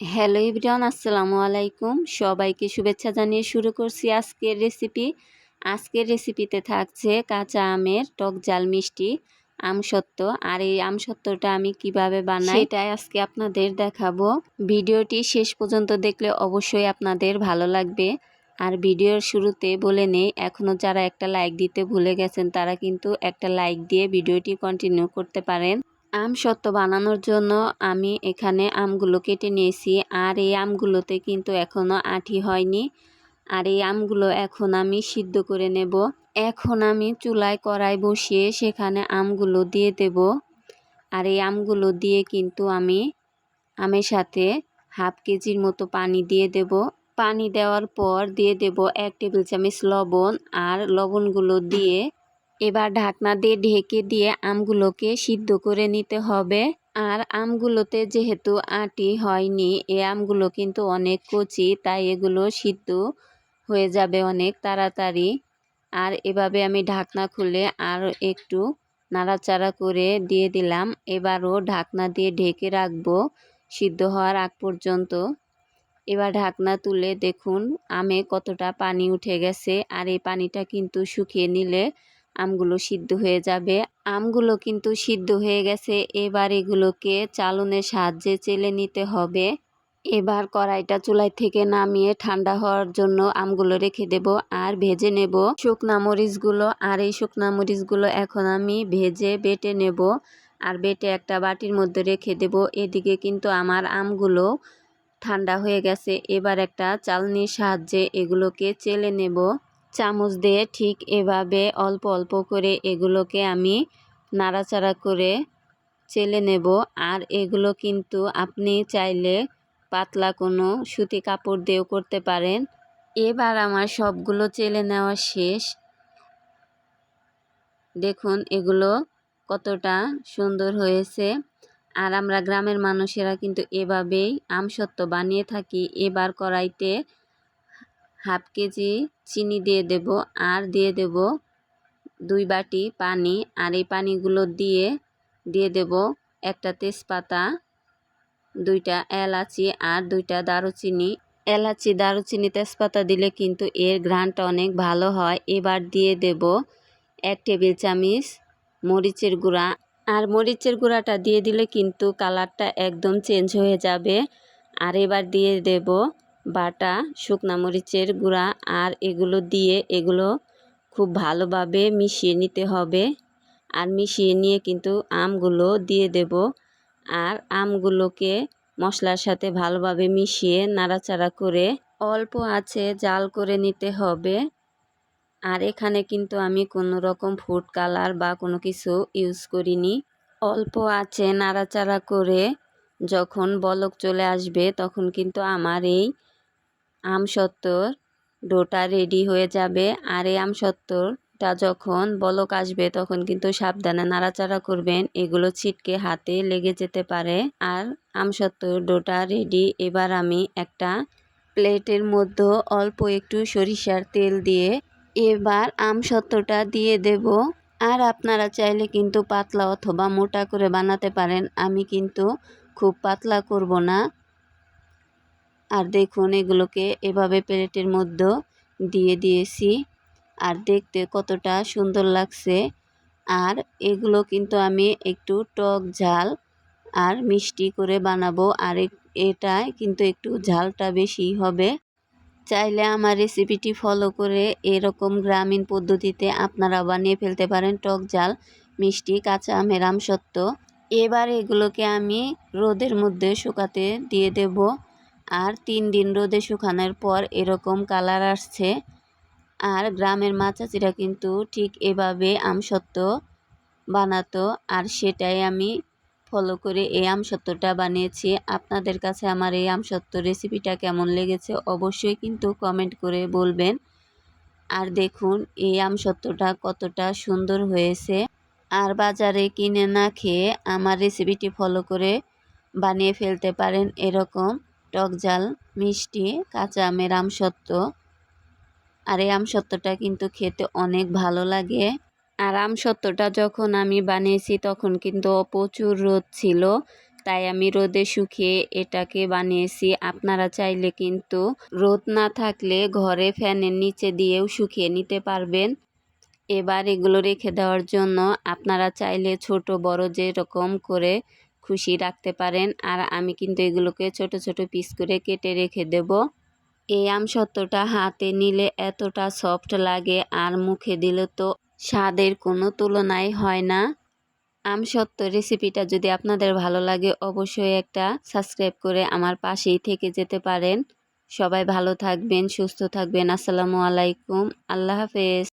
Hello ইবরান আসসালামু আলাইকুম। সবাইকে শুভেচ্ছা জানিয়ে শুরু করছি আজকের রেসিপি আজকের রেসিপিতে থাকছে কাঁচা আমের টক জাল মিষ্টি আমসত্ত্ব আর এই আমসত্ত্বটা আমি কীভাবে বানাই সেটাই আজকে আপনাদের দেখাবো। ভিডিওটি শেষ পর্যন্ত দেখলে অবশ্যই আপনাদের ভালো লাগবে। আর ভিডিওর শুরুতে বলে নেই এখনও যারা একটা লাইক দিতে ভুলে গেছেন, তারা কিন্তু একটা লাইক দিয়ে ভিডিওটি কন্টিনিউ করতে পারেন। আম সত্ত্ব বানানোর জন্য আমি এখানে আমগুলো কেটে নিয়েছি, আর এই আমগুলোতে কিন্তু এখনও আঠি হয়নি। আর এই আমগুলো এখন আমি সিদ্ধ করে নেব। এখন আমি চুলায় কড়াই বসিয়ে সেখানে আমগুলো দিয়ে দেব। আর এই আমগুলো দিয়ে কিন্তু আমি আমের সাথে হাফ কেজির মতো পানি দিয়ে দেব। পানি দেওয়ার পর দিয়ে দেব এক টেবিল চামচ লবণ, আর লবণগুলো দিয়ে এবার ঢাকনা দিয়ে ঢেকে দিয়ে আমগুলোকে সিদ্ধ করে নিতে হবে। আর আমগুলোতে যেহেতু আটি হয়নি, এ আমগুলো কিন্তু অনেক কচি, তাই এগুলো সিদ্ধ হয়ে যাবে অনেক তাড়াতাড়ি। আর এভাবে আমি ঢাকনা খুলে আর একটু নাড়াচাড়া করে দিয়ে দিলাম। এবারও ঢাকনা দিয়ে ঢেকে রাখব সিদ্ধ হওয়ার আগ পর্যন্ত। এবার ঢাকনা তুলে দেখুন, আমে কতটা পানি উঠে গেছে। আর এই পানিটা কিন্তু শুকিয়ে নিলে আমগুলো সিদ্ধ হয়ে যাবে। আমগুলো কিন্তু সিদ্ধ হয়ে গেছে। এবার এগুলোকে চালনের সাহায্যে চেলে নিতে হবে। এবার কড়াইটা চুলাই থেকে নামিয়ে ঠান্ডা হওয়ার জন্য আমগুলো রেখে দেব আর ভেজে নেব। শুকনা মরিচগুলো আর এই শুকনা মরিচগুলো এখন আমি ভেজে বেটে নেব আর বেটে একটা বাটির মধ্যে রেখে দেব। এদিকে কিন্তু আমার আমগুলো ঠান্ডা হয়ে গেছে। এবার একটা চালনির সাহায্যে এগুলোকে চেলে নেব। চামচ দিয়ে ঠিক এভাবে অল্প অল্প করে এগুলোকে আমি নাড়াচাড়া করে চেলে নেব। আর এগুলো কিন্তু আপনি চাইলে পাতলা কোনো সুতি কাপড় দিয়েও করতে পারেন। এবার আমার সবগুলো চেলে নেওয়া শেষ। দেখুন, এগুলো কতটা সুন্দর হয়েছে। আর আমরা গ্রামের মানুষেরা কিন্তু এভাবেই আমসত্ত্ব বানিয়ে থাকি। এবার কড়াইতে হাফ কেজি চিনি দিয়ে দেব আর দিয়ে দেব দুই বাটি পানি আর এই পানিগুলো দিয়ে দিয়ে দেব একটা তেজপাতা, দুইটা এলাচি আর দুইটা দারুচিনি। এলাচি, দারুচিনি, তেজপাতা দিলে কিন্তু এর ঘ্রাণটা অনেক ভালো হয়। এবার দিয়ে দেব এক টেবিল চামচ মরিচের গুঁড়া। আর মরিচের গুঁড়াটা দিয়ে দিলে কিন্তু কালারটা একদম চেঞ্জ হয়ে যাবে। আর এবার দিয়ে দেব বাটা, শুকনা মরিচের গুঁড়া আর এগুলো দিয়ে এগুলো খুব ভালোভাবে মিশিয়ে নিতে হবে। আর মিশিয়ে নিয়ে কিন্তু আমগুলো দিয়ে দেব। আর আমগুলোকে মশলার সাথে ভালোভাবে মিশিয়ে নাড়াচাড়া করে অল্প আছে জাল করে নিতে হবে। আর এখানে কিন্তু আমি কোনো রকম ফুড কালার বা কোনো কিছু ইউজ করিনি। অল্প আছে নাড়াচাড়া করে যখন বলক চলে আসবে তখন কিন্তু আমার এই আমসত্ত্বর ডোটা রেডি হয়ে যাবে। আর এই আমসত্ত্বরটা যখন বলক আসবে, তখন কিন্তু সাবধানে নাড়াচাড়া করবেন। এগুলো ছিটকে হাতে লেগে যেতে পারে। আর আমসত্ত্বর ডোটা রেডি এবার আমি একটা প্লেটের মধ্যে অল্প একটু সরিষার তেল দিয়ে এবার আমসত্ত্বটা দিয়ে দেব। আর আপনারা চাইলে কিন্তু পাতলা অথবা মোটা করে বানাতে পারেন। আমি কিন্তু খুব পাতলা করব না। আর দেখুন এগুলোকে এভাবে প্লেটের মধ্যে দিয়ে দিয়েছি। আর দেখতে কতটা সুন্দর লাগছে। আর এগুলো কিন্তু আমি একটু টক ঝাল আর মিষ্টি করে বানাবো। আর এটায় কিন্তু একটু ঝালটা বেশি হবে। চাইলে আমার রেসিপিটি ফলো করে এরকম গ্রামীণ পদ্ধতিতে আপনারা বানিয়ে ফেলতে পারেন টক ঝাল, মিষ্টি, কাঁচা আমের আমসত্ত্ব এবার এগুলোকে আমি রোদের মধ্যে শুকাতে দিয়ে দেব। আর তিন দিন রোদে শুকানোর পর এরকম কালার আসছে। আর গ্রামের মা চাচিরা কিন্তু ঠিক এভাবে আমসত্ত্ব বানাতো, আর সেটাই আমি ফলো করে এই আমসত্ত্বটা বানিয়েছি। আপনাদের কাছে আমার এই আমসত্ত্ব রেসিপিটা কেমন লেগেছে অবশ্যই কিন্তু কমেন্ট করে বলবেন। আর দেখুন, এই আমসত্ত্বটা কতটা সুন্দর হয়েছে। আর বাজারে কিনে না খেয়ে আমার রেসিপিটি ফলো করে বানিয়ে ফেলতে পারেন এরকম। টক জাল, মিষ্টি, কাঁচা আমের আমসত্ত্ব আর এই আমসত্ত্বটা কিন্তু খেতে অনেক ভালো লাগে। আর আমসত্ত্বটা যখন আমি বানিয়েছি তখন কিন্তু প্রচুর রোদ ছিল, তাই আমি রোদে শুকিয়ে এটাকে বানিয়েছি। আপনারা চাইলে কিন্তু রোদ না থাকলে ঘরে ফ্যানের নিচে দিয়েও শুকিয়ে নিতে পারবেন। এবার এগুলো রেখে দেওয়ার জন্য আপনারা চাইলে ছোট বড় যেরকম করে খুশি রাখতে পারেন। আর আমি কিন্তু এগুলোকে ছোট ছোট পিস করে কেটে রেখে দেব। এই আমসত্ত্বটা হাতে নিলে এতটা সফট লাগে আর মুখে দিলে তো স্বাদের কোনো তুলনাই হয় না। আমসত্ত্ব রেসিপিটা যদি আপনাদের ভালো লাগে অবশ্যই একটা সাবস্ক্রাইব করে আমার পাশেই থেকে যেতে পারেন। সবাই ভালো থাকবেন, সুস্থ থাকবেন। আসসালামু আলাইকুম। আল্লাহ হাফেজ।